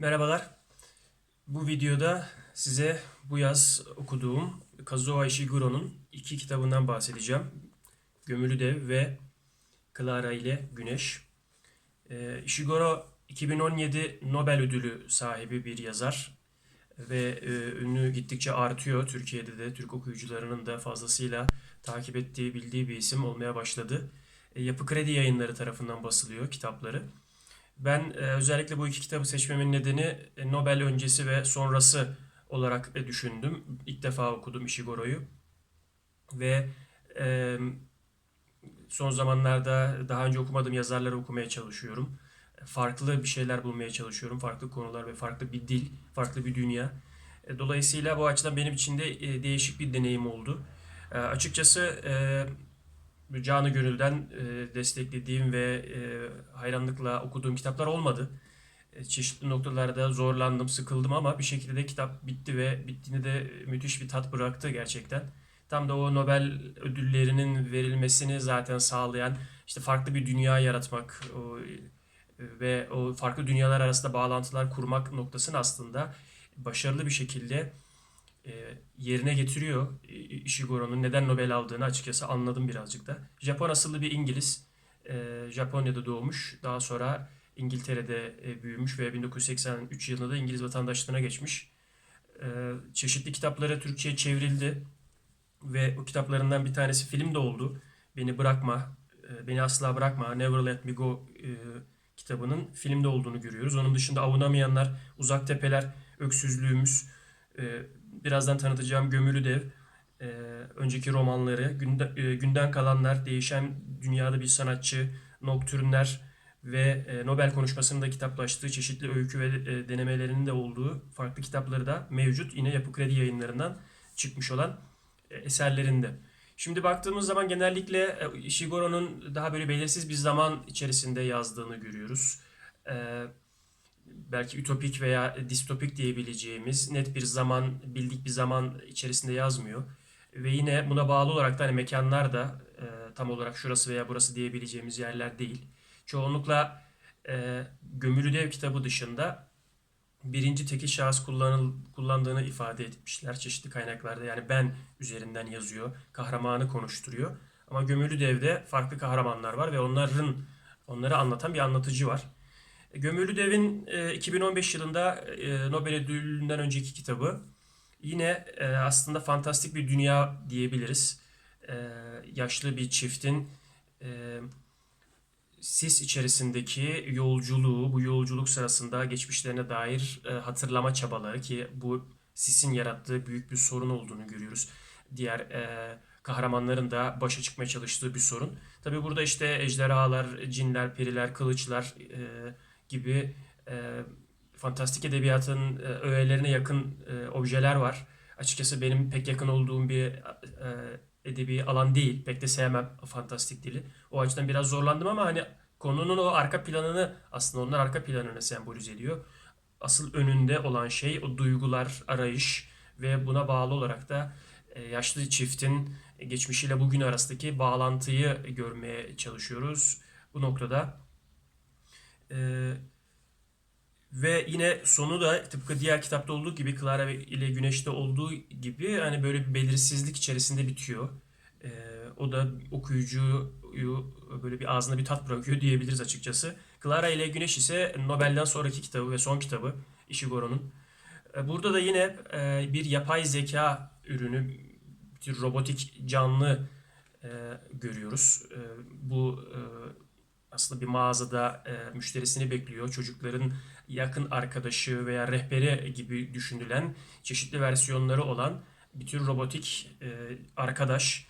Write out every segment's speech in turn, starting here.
Merhabalar. Bu videoda size bu yaz okuduğum Kazuo Ishiguro'nun iki kitabından bahsedeceğim. Gömülü Dev ve Clara ile Güneş. Ee, Ishiguro 2017 Nobel ödülü sahibi bir yazar ve e, ünlü gittikçe artıyor. Türkiye'de de Türk okuyucularının da fazlasıyla takip ettiği, bildiği bir isim olmaya başladı. E, Yapı Kredi Yayınları tarafından basılıyor kitapları. Ben e, özellikle bu iki kitabı seçmemin nedeni e, Nobel öncesi ve sonrası olarak e, düşündüm. İlk defa okudum Ishigoro'yu ve son zamanlarda daha önce okumadığım yazarları okumaya çalışıyorum. Farklı bir şeyler bulmaya çalışıyorum. Farklı konular ve farklı bir dil, farklı bir dünya. Dolayısıyla bu açıdan benim için de değişik bir deneyim oldu. Açıkçası canı gönülden e, desteklediğim ve e, hayranlıkla okuduğum kitaplar olmadı. E, Çeşitli noktalarda zorlandım, sıkıldım ama bir şekilde kitap bitti ve bittiğinde de müthiş bir tat bıraktı gerçekten. Tam da o Nobel ödüllerinin verilmesini zaten sağlayan işte farklı bir dünya yaratmak o, e, ve o farklı dünyalar arasında bağlantılar kurmak noktasını aslında başarılı bir şekilde e, yerine getiriyor Ishiguro'nun neden Nobel aldığını açıkçası anladım birazcık da. Japon asıllı bir İngiliz. E, Japonya'da doğmuş. Daha sonra İngiltere'de e, büyümüş ve 1983 yılında da İngiliz vatandaşlığına geçmiş. E, çeşitli kitapları Türkçe'ye çevrildi ve o kitaplarından bir tanesi film de oldu. Beni Bırakma, Beni Asla Bırakma, Never Let Me Go kitabının filmde olduğunu görüyoruz. Onun dışında Avunamayanlar, Uzak Tepeler, Öksüzlüğümüz, birazdan tanıtacağım Gömülü Dev, e, önceki romanları, Günde- e, Günden Kalanlar, Değişen Dünyada Bir Sanatçı, Noktürnler ve e, Nobel konuşmasında kitaplaştığı çeşitli öykü ve e, denemelerinin de olduğu farklı kitapları da mevcut. Yine Yapı Kredi yayınlarından çıkmış olan e, eserlerinde. Şimdi baktığımız zaman genellikle e, daha böyle belirsiz bir zaman içerisinde yazdığını görüyoruz. E, belki ütopik veya distopik diyebileceğimiz net bir zaman, bildik bir zaman içerisinde yazmıyor. Ve yine buna bağlı olarak da hani mekanlar da e, tam olarak şurası veya burası diyebileceğimiz yerler değil. Çoğunlukla e, Gömülü Dev kitabı dışında birinci tekil şahıs kullanıl, kullandığını ifade etmişler çeşitli kaynaklarda. Yani ben üzerinden yazıyor, kahramanı konuşturuyor. Ama Gömülü Dev'de farklı kahramanlar var ve onların onları anlatan bir anlatıcı var. Gömülü Dev'in e, 2015 yılında e, Nobel ödülünden önceki kitabı yine e, aslında fantastik bir dünya diyebiliriz. E, yaşlı bir çiftin e, sis içerisindeki yolculuğu, bu yolculuk sırasında geçmişlerine dair e, hatırlama çabaları ki bu sisin yarattığı büyük bir sorun olduğunu görüyoruz. Diğer e, kahramanların da başa çıkmaya çalıştığı bir sorun. Tabii burada işte ejderhalar, cinler, periler, kılıçlar e, gibi e, fantastik edebiyatın e, öğelerine yakın e, objeler var. Açıkçası benim pek yakın olduğum bir e, edebi alan değil. Pek de sevmem fantastik dili. O açıdan biraz zorlandım ama hani konunun o arka planını aslında onlar arka planını sembolize ediyor. Asıl önünde olan şey o duygular, arayış ve buna bağlı olarak da yaşlı çiftin geçmişiyle bugün arasındaki bağlantıyı görmeye çalışıyoruz. Bu noktada e, ve yine sonu da tıpkı diğer kitapta olduğu gibi Clara ile Güneş'te olduğu gibi hani böyle bir belirsizlik içerisinde bitiyor. Ee, o da okuyucuyu böyle bir ağzına bir tat bırakıyor diyebiliriz açıkçası. Clara ile Güneş ise Nobel'den sonraki kitabı ve son kitabı Ishiguro'nun. Ee, Burada da yine e, bir yapay zeka ürünü, bir robotik canlı e, görüyoruz. E, bu e, aslında bir mağazada e, müşterisini bekliyor. Çocukların yakın arkadaşı veya rehberi gibi düşünülen çeşitli versiyonları olan bir tür robotik e, arkadaş.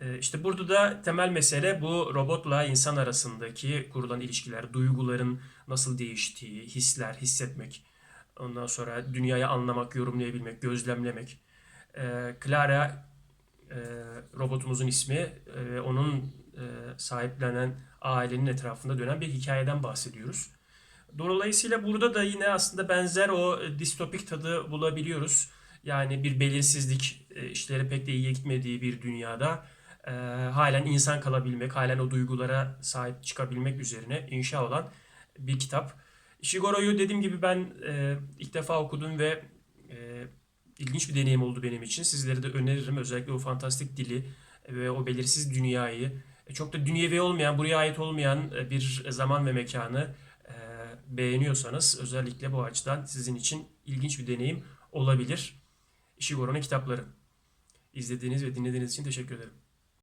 E, işte burada da temel mesele bu robotla insan arasındaki kurulan ilişkiler, duyguların nasıl değiştiği, hisler, hissetmek. Ondan sonra dünyayı anlamak, yorumlayabilmek, gözlemlemek. E, Clara e, robotumuzun ismi e, onun sahiplenen ailenin etrafında dönen bir hikayeden bahsediyoruz. Dolayısıyla burada da yine aslında benzer o e, distopik tadı bulabiliyoruz. Yani bir belirsizlik, e, işleri pek de iyiye gitmediği bir dünyada e, halen insan kalabilmek, halen o duygulara sahip çıkabilmek üzerine inşa olan bir kitap. Shigoro'yu dediğim gibi ben e, ilk defa okudum ve e, ilginç bir deneyim oldu benim için. Sizlere de öneririm. Özellikle o fantastik dili ve o belirsiz dünyayı, e, çok da dünyevi olmayan, buraya ait olmayan e, bir zaman ve mekanı e, beğeniyorsanız özellikle bu açıdan sizin için ilginç bir deneyim olabilir. Ishigoro'nun kitapları. İzlediğiniz ve dinlediğiniz için teşekkür ederim.